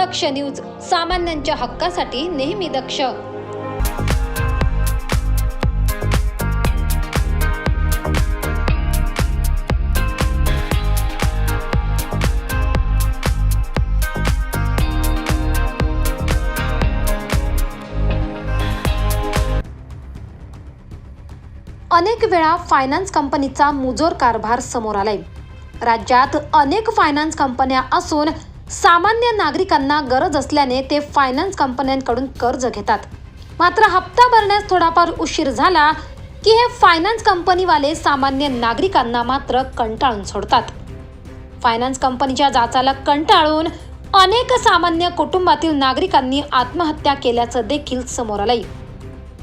दक्ष news सामान्यांच्या हक्कासाठी नेहमी दक्ष. अनेक वेळा फायनान्स कंपनीचा मुजोर कारभार समोर आलाय. राज्यात अनेक फायनान्स कंपन्या असून सामान्य नागरिकांना गरज असल्याने ते फायनान्स कंपन्यांकडून कर्ज घेतात. मात्र हप्ता भरण्यास थोडाफार उशीर झाला की हे फायनान्स कंपनीवाले सामान्य नागरिकांना मात्र कंटाळून सोडतात. फायनान्स कंपनीच्या जाचाला कंटाळून अनेक सामान्य कुटुंबातील नागरिकांनी आत्महत्या केल्याचं देखील समोर आलंय.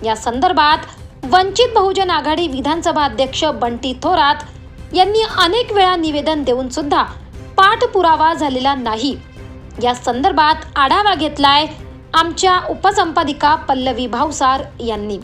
या संदर्भात वंचित बहुजन आघाडी विधानसभा अध्यक्ष बंटी थोरात यांनी अनेक वेळा निवेदन देऊन सुद्धा पाठपुरावा झालेला नाही. या संदर्भात आढावा घेतलाय आमच्या उपसंपादिका पल्लवी भावसार यांनी.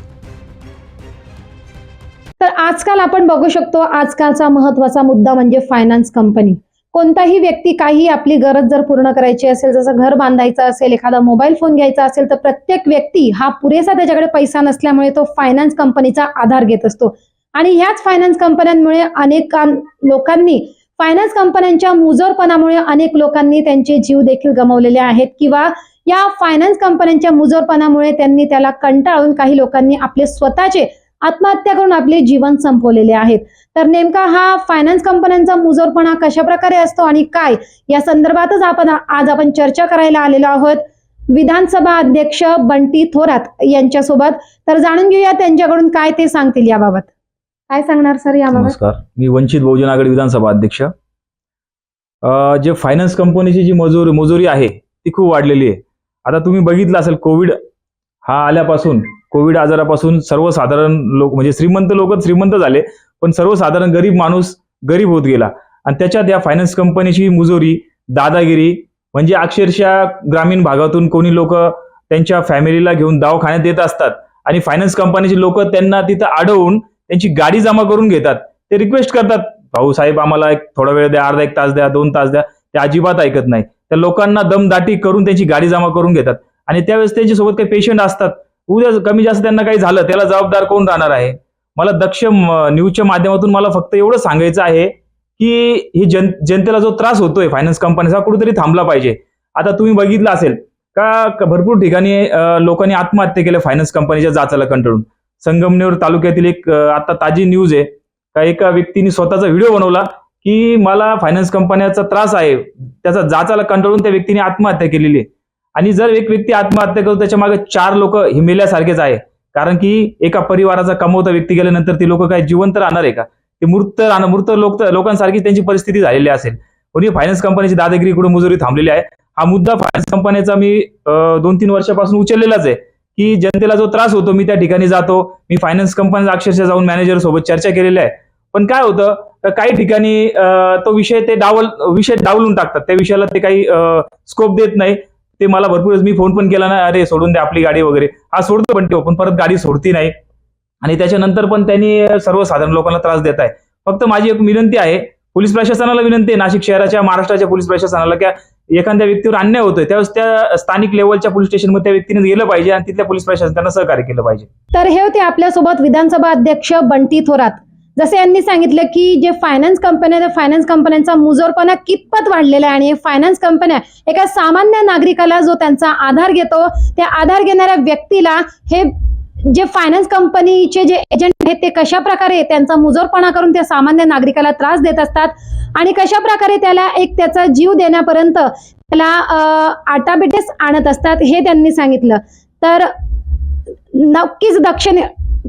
तर आजकाल आपण बघू शकतो आजकालचा महत्त्वाचा मुद्दा म्हणजे फायनान्स कंपनी कोणताही व्यक्ती काही आपली गरज जर पूर्ण करायची असेल जसं घर बांधायचं असेल एखादा मोबाईल फोन घ्यायचा असेल तर प्रत्येक व्यक्ती हा पुरेसा त्याच्याकडे पैसा नसल्यामुळे तो फायनान्स कंपनीचा आधार घेत असतो. आणि ह्याच फायनान्स कंपन्यांमुळे अनेक लोकांनी फायनान्स कंपन्यांच्या मुजोरपणामुळे अनेक लोकांनी त्यांचे जीव देखील गमावलेले आहेत किंवा या फायनान्स कंपन्यांच्या मुजोरपणामुळे त्यांनी त्याला कंटाळून काही लोकांनी आपले स्वतःचे आत्महत्या करून आपले जीवन संपवलेले आहेत. तर नेमका हा फायनान्स कंपन्यांचा मुजोरपणा कशा प्रकारे असतो आणि काय? या संदर्भातच आपण आज आपण चर्चा करायला आलेलो आहोत. विधानसभा अध्यक्ष बंटी थोरात यांच्यासोबत. तर जाणून घेऊया त्यांच्याकडून काय ते सांगतील याबाबत. काय सांगणार सर याबाबत? नमस्कार. मी वंचित बहुजन आघाडी विधानसभा अध्यक्ष. जे फायनान्स कंपनीची जी मजुरी मजुरी आहे ती खूप वाढलेली आहे. आता तुम्ही बघितलं असेल कोविड हा आल्यापासून कोविड आजारापासून सर्वसाधारण लोक म्हणजे श्रीमंत लोक श्रीमंत झाले पण सर्वसाधारण गरीब माणूस गरीब होत गेला. आणि त्याच्यात या फायनान्स कंपनीची मुजोरी दादागिरी म्हणजे अक्षरशः ग्रामीण भागातून कोणी लोक त्यांच्या फॅमिलीला घेऊन दवाखान्यात येत असतात. आणि फायनान्स कंपनीचे लोक त्यांना तिथं अडवून त्यांची गाडी जमा करून घेतात. ते रिक्वेस्ट करतात भाऊ साहेब आम्हाला एक थोडा वेळ द्या अर्धा एक तास द्या दोन तास द्या. ते अजिबात ऐकत नाही. त्या लोकांना दमदाटी करून त्यांची गाडी जमा करून घेतात. आणि त्यावेळेस त्यांच्यासोबत काही पेशंट असतात. उद्या कमी जास्त त्यांना काही झालं त्याला जबाबदार कोण राहणार आहे? मला दक्ष न्यूजच्या माध्यमातून मला फक्त एवढं सांगायचं आहे की ही जन जनतेला जो त्रास होतोय फायनान्स कंपनीचा कुठेतरी थांबला पाहिजे. आता तुम्ही बघितलं असेल का भरपूर ठिकाणी लोकांनी आत्महत्या केल्या फायनान्स कंपनीच्या जाचाला कंटाळून. संगमनेर तालुक्यातील एक आता ताजी न्यूज आहे. का एका व्यक्तीने स्वतःचा व्हिडिओ बनवला की मला फायनान्स कंपन्याचा त्रास आहे. त्याचा जाचाला कंटाळून त्या व्यक्तीने आत्महत्या केलेली आहे. आणि जर एक व्यक्ती आत्महत्या करतो त्याच्यामागे चार लोक हिमेल्यासारखेच आहे. कारण की एका परिवाराचा कमवता व्यक्ती गेल्यानंतर ती लोक काय जिवंत राहणार आहे का? ते मृत राहणार मृत लोक लोकांसारखी त्यांची परिस्थिती झालेली असेल. पण फायनान्स कंपनीची दादागिरी कुठे मुजुरी थांबलेली आहे? हा मुद्दा फायनान्स कंपनीचा मी दोन तीन वर्षापासून उचललेलाच आहे. की जनतेला जो त्रास होतो मी त्या ठिकाणी जातो मी फायनान्स कंपनीला अक्षरशः जाऊन मॅनेजर सोबत चर्चा केलेली आहे. पण काय होतं तर काही ठिकाणी तो विषय ते डावल विषय डावलून टाकतात. त्या विषयाला ते काही स्कोप देत नाही. ते मला भरपूर मी फोन पण केला ना अरे सोडून दे आपली गाडी वगैरे. हा सोडतो पण तो पण परत गाडी सोडती नाही. आणि त्याच्यानंतर पण त्यांनी सर्वसाधारण लोकांना त्रास देत आहे. फक्त माझी एक विनंती आहे पोलीस प्रशासनाला विनंती आहे नाशिक शहराच्या महाराष्ट्राच्या पोलीस प्रशासनाला किंवा एखाद्या व्यक्तीवर अन्याय होतोय त्यावेळेस त्या स्थानिक लेवलच्या पोलीस स्टेशनमध्ये त्या व्यक्तीने गेलं पाहिजे आणि तिथल्या पोलीस प्रशासन त्यांना सहकार्य केलं पाहिजे. तर हे होते आपल्यासोबत विधानसभा अध्यक्ष बंटी थोरात. जसे यांनी सांगितलं की जे फायनान्स कंपन्या त्या फायनान्स कंपन्यांचा मुजोरपणा कितपत वाढलेला आहे आणि फायनान्स कंपन्या एका सामान्य नागरिकाला जो त्यांचा आधार घेतो त्या आधार घेणाऱ्या व्यक्तीला हे जे फायनान्स कंपनीचे जे एजंट हे ते कशा प्रकारे त्यांचा मुजोरपणा करून त्या सामान्य नागरिकाला त्रास देत असतात आणि कशा प्रकारे त्याला एक त्याचा जीव देण्यापर्यंत त्याला आटाबिटेस आणत असतात हे त्यांनी सांगितलं. तर नक्कीच दक्षिण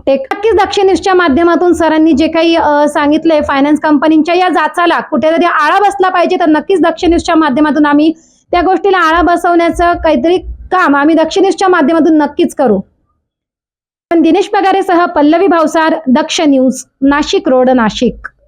ते नक्कीच दक्षिणेशच्या माध्यमातून सरांनी जे काही सांगितलंय फायनान्स कंपनीच्या या जाचाला कुठेतरी आळा बसला पाहिजे तर नक्कीच दक्षिणेशच्या माध्यमातून आम्ही त्या गोष्टीला आळा बसवण्याचं काहीतरी काम आम्ही दक्षिणेशच्या माध्यमातून नक्कीच करू. पण दिनेश पगारेसह पल्लवी भावसार दक्ष न्यूज नाशिक रोड नाशिक.